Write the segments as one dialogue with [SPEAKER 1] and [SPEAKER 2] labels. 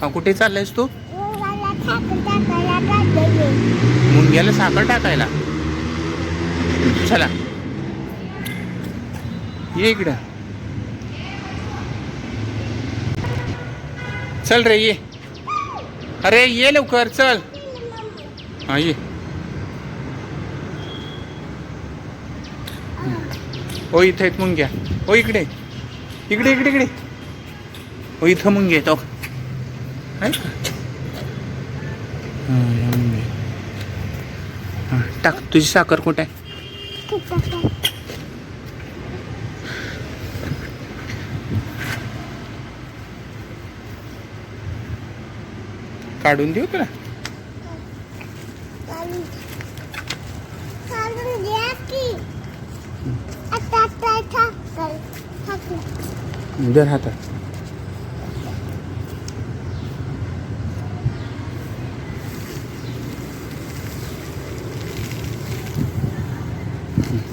[SPEAKER 1] हा कुठे चाललायस तू? मुंग्याला साखर टाकायला चला. ये इकडं. चल रे ये. अरे ये लवकर चल. हा ये. ओ इथे आहेत मुंग्या. ओ इकडे. इकडे इकडे इकडे. ओ इथं मुंग्या ओ आहे का हा, टाक तुझी साखर कुठे? आहे काढून देऊ तुला? दर हातात.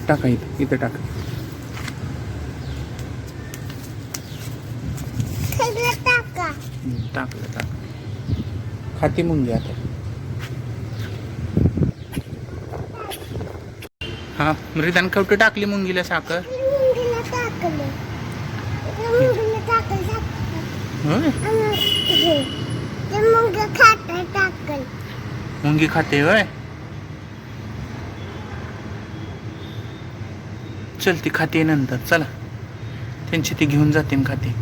[SPEAKER 1] टाका इथं इथं टाका. टाकलं टाक खाती मुंगी आता. हा मृदान कवटं टाकली मुंगीला साखर?
[SPEAKER 2] मुंग खात टाकल
[SPEAKER 1] मुंगी खाते होय चल ती खाते नंतर चला. त्यांची ती घेऊन जाते खाते.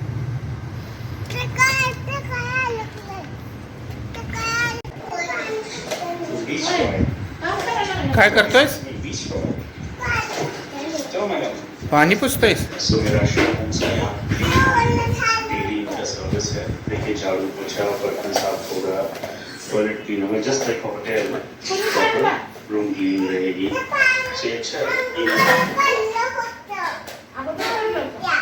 [SPEAKER 2] काय ते
[SPEAKER 1] करतोयस? पाणी पुसतोयस?
[SPEAKER 3] झाड़ू पोछा बर्तन साफ टॉयलेट क्लीन होगा just like hotel room clean रहेगी अच्छा
[SPEAKER 2] पडलं होतं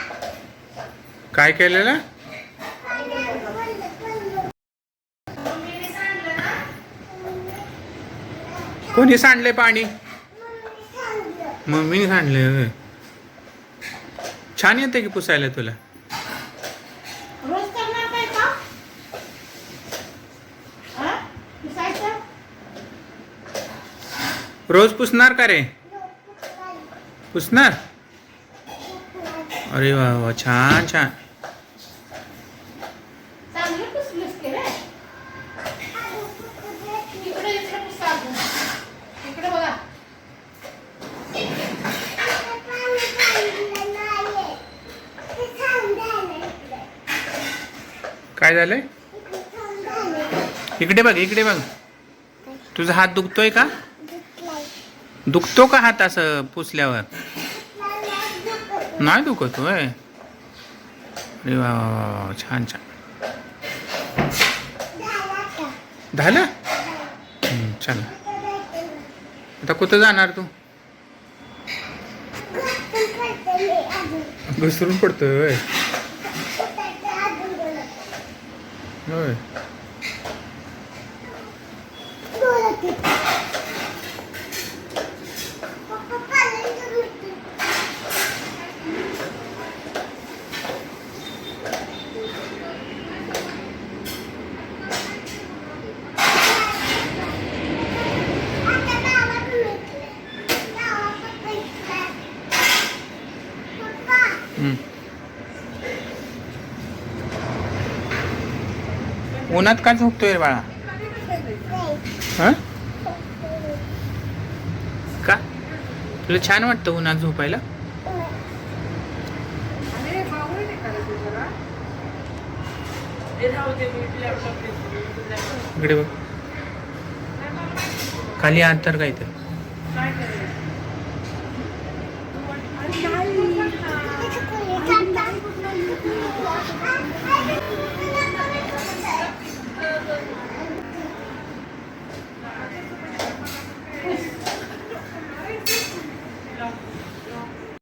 [SPEAKER 1] काय केलेलं? कोणी सांडले पाणी? मम्मीने सांडले होय. छान येते की पुसायला तुला?
[SPEAKER 4] रोज
[SPEAKER 1] रोज पुसणार का रे? पुसणार? अरे वा वा छान छान
[SPEAKER 4] चांगलं पुसलीस की रे इकडे इकडे पुसा अजून. इकडे बघा
[SPEAKER 1] काय झालंय? इकडे बघ इकडे बघ. तुझा हात दुखतोय का? दुखतो का हात असं पुसल्यावर? नाही दुखत होय. अरे वा छान छान. झालं? चल. आता कुठं जाणार तू? घसरून पडतोय होय उन्हात का झोपतोय बाळा? हा? का? तुला छान वाटतं उन्हात झोपायला? इकडे बघ. खाली अंतर काय तर